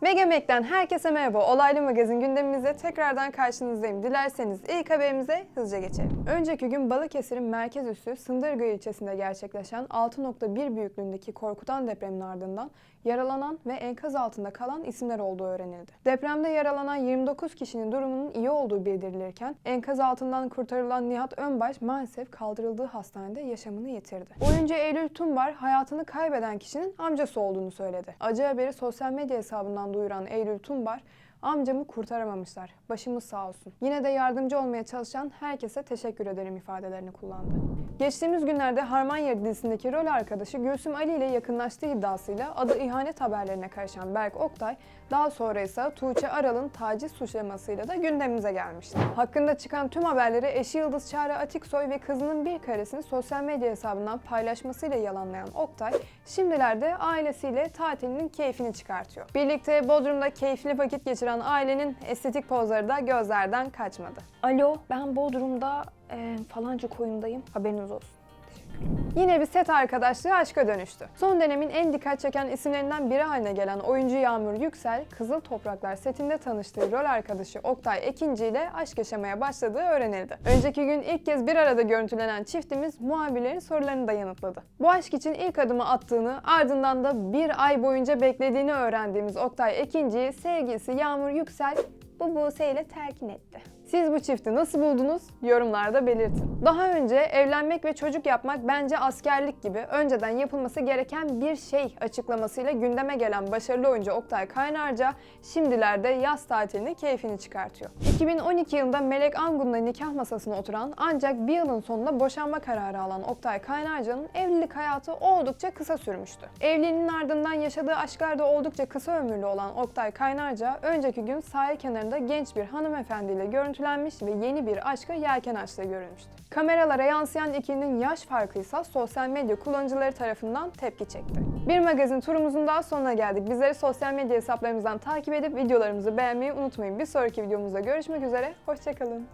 Megamek'ten herkese merhaba. Olaylı Magazin gündemimizde tekrardan karşınızdayım. Dilerseniz ilk haberimize hızlıca geçelim. Önceki gün Balıkesir'in merkez üssü Sındırgı ilçesinde gerçekleşen 6.1 büyüklüğündeki korkutan depremin ardından yaralanan ve enkaz altında kalan isimler olduğu öğrenildi. Depremde yaralanan 29 kişinin durumunun iyi olduğu bildirilirken enkaz altından kurtarılan Nihat Önbaş maalesef kaldırıldığı hastanede yaşamını yitirdi. Oyuncu Eylül Tumbar hayatını kaybeden kişinin amcası olduğunu söyledi. Acı haberi sosyal medya hesabından duyuran Eylül Tumbar, amcamı kurtaramamışlar. Başımız sağ olsun. Yine de yardımcı olmaya çalışan herkese teşekkür ederim ifadelerini kullandı. Geçtiğimiz günlerde Harmanya dizisindeki rol arkadaşı Gülsüm Ali ile yakınlaştığı iddiasıyla adı ihanet haberlerine karışan Berk Oktay, daha sonra ise Tuğçe Aral'ın taciz suçlamasıyla da gündemimize gelmişti. Hakkında çıkan tüm haberleri eşi Yıldız Çağrı Atiksoy ve kızının bir karesini sosyal medya hesabından paylaşmasıyla yalanlayan Oktay, şimdilerde ailesiyle tatilinin keyfini çıkartıyor. Birlikte Bodrum'da keyifli vakit geçiren ailenin estetik pozları da gözlerden kaçmadı. Alo, ben Bodrum'da e, falanca koyundayım. Haberiniz olsun. Yine bir set arkadaşlığı aşka dönüştü. Son dönemin en dikkat çeken isimlerinden biri haline gelen oyuncu Yağmur Yüksel, Kızıl Topraklar setinde tanıştığı rol arkadaşı Oktay Ekinci ile aşk yaşamaya başladığı öğrenildi. Önceki gün ilk kez bir arada görüntülenen çiftimiz muhabirlerin sorularını da yanıtladı. Bu aşk için ilk adımı attığını, ardından da bir ay boyunca beklediğini öğrendiğimiz Oktay Ekinci'yi sevgilisi Yağmur Yüksel bu Buse ile terkin etti. Siz bu çifti nasıl buldunuz? Yorumlarda belirtin. Daha önce evlenmek ve çocuk yapmak bence askerlik gibi önceden yapılması gereken bir şey açıklamasıyla gündeme gelen başarılı oyuncu Oktay Kaynarca şimdilerde yaz tatilini keyfini çıkartıyor. 2012 yılında Melek Angun'la nikah masasına oturan ancak bir yılın sonunda boşanma kararı alan Oktay Kaynarca'nın evlilik hayatı oldukça kısa sürmüştü. Evliliğinin ardından yaşadığı aşklar da oldukça kısa ömürlü olan Oktay Kaynarca önceki gün sahil kenarında genç bir hanımefendiyle görüntülenmiş ve yeni bir aşka yelken açtığı görülmüştü. Kameralara yansıyan ikilinin yaş farkı ise sosyal medya kullanıcıları tarafından tepki çekti. Bir magazin turumuzun daha sonuna geldik. Bizleri sosyal medya hesaplarımızdan takip edip videolarımızı beğenmeyi unutmayın. Bir sonraki videomuzda görüşmek üzere. Hoşçakalın.